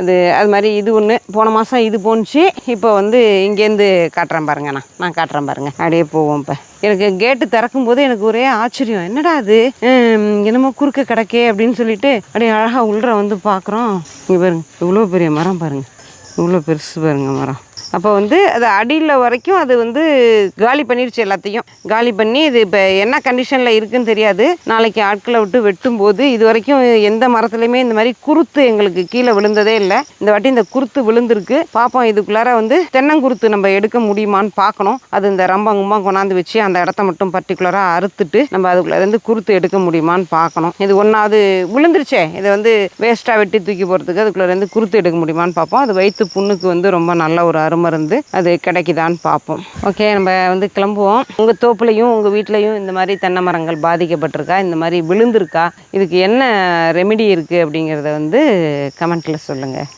அது அது மாதிரி இது ஒன்று போன மாதம் இது போணுச்சு. இப்போ வந்து இங்கேருந்து காட்டுறேன் பாருங்க நான் நான் காட்டுறேன் பாருங்க. அப்படியே போவோம் இப்போ. எனக்கு கேட்டு திறக்கும் போது எனக்கு ஒரே ஆச்சரியம். என்னடா அது? என்னமோ குறுக்க கிடக்கே அப்படின்னு சொல்லிட்டு அப்படியே அழகாக உள்ள வந்து பார்க்குறோம் இங்கே பாருங்க. இவ்வளோ பெரிய மரம் பாருங்க. இவ்வளோ பெருசு பாருங்க மரம். அப்போ வந்து அது அடியில் வரைக்கும் அது வந்து காலி பண்ணிடுச்சு எல்லாத்தையும். காலி பண்ணி இது இப்போ என்ன கண்டிஷனில் இருக்குன்னு தெரியாது. நாளைக்கு ஆட்களை விட்டு வெட்டும் போது இது வரைக்கும் எந்த மரத்துலையுமே இந்த மாதிரி குருத்து எங்களுக்கு கீழே விழுந்ததே இல்லை. இந்த வாட்டி இந்த குருத்து விழுந்திருக்கு. பார்ப்போம் இதுக்குள்ளார வந்து தென்னங்குருத்து நம்ம எடுக்க முடியுமான்னு பார்க்கணும் அது இந்த ரம்பம் கும்பம் கொண்டாந்து வச்சு அந்த இடத்த மட்டும் பர்டிகுலராக அறுத்துட்டு நம்ம அதுக்குள்ள இருந்து குருத்து எடுக்க முடியுமான்னு பார்க்கணும் இது ஒன்றாவது விழுந்துருச்சே. இதை வந்து வேஸ்ட்டாக வெட்டி தூக்கி போகிறதுக்கு அதுக்குள்ளே இருந்து குருத்து எடுக்க முடியுமான்னு பார்ப்போம் அது வயிற்று புண்ணுக்கு வந்து ரொம்ப நல்ல ஒரு மருந்து அது கிடைக்குதான்னு பார்ப்போம். ஓகே நம்ம வந்து கிளம்புவோம். உங்கள் தோப்புலையும் உங்கள் வீட்லேயும் இந்த மாதிரி தென்னை மரங்கள் பாதிக்கப்பட்டிருக்கா? இந்த மாதிரி விழுந்திருக்கா? இதுக்கு என்ன ரெமெடி இருக்குது அப்படிங்கிறத வந்து கமெண்ட்டில் சொல்லுங்கள்